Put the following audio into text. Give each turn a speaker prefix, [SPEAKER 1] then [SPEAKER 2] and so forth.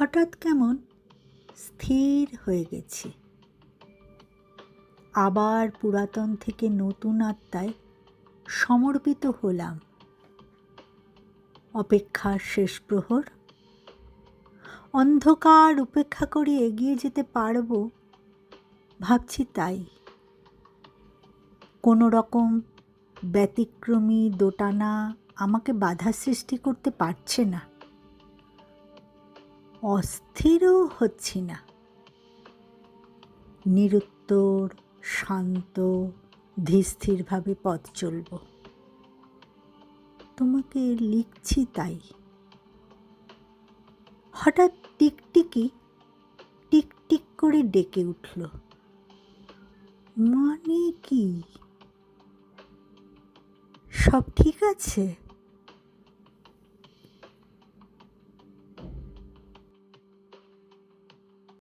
[SPEAKER 1] হঠাৎ কেমন স্থির হয়ে গেছি। আবার পুরাতন থেকে নতুন আত্মায় সমর্পিত হলাম। অপেক্ষার শেষ প্রহর। অন্ধকার উপেক্ষা করে এগিয়ে যেতে পারব, ভাবছি তাই। কোনো রকম ব্যতিক্রমী দোটানা আমাকে বাধা সৃষ্টি করতে পারছে না। অস্থিরও হচ্ছি না। নিরুত্তর, শান্ত, ধীরস্থিরভাবে পথ চলব। তোমাকে লিখছি তাই। হঠাৎ টিকটিকি, টিকটিক করে ডেকে উঠল। মানে কি? সব ঠিক আছে?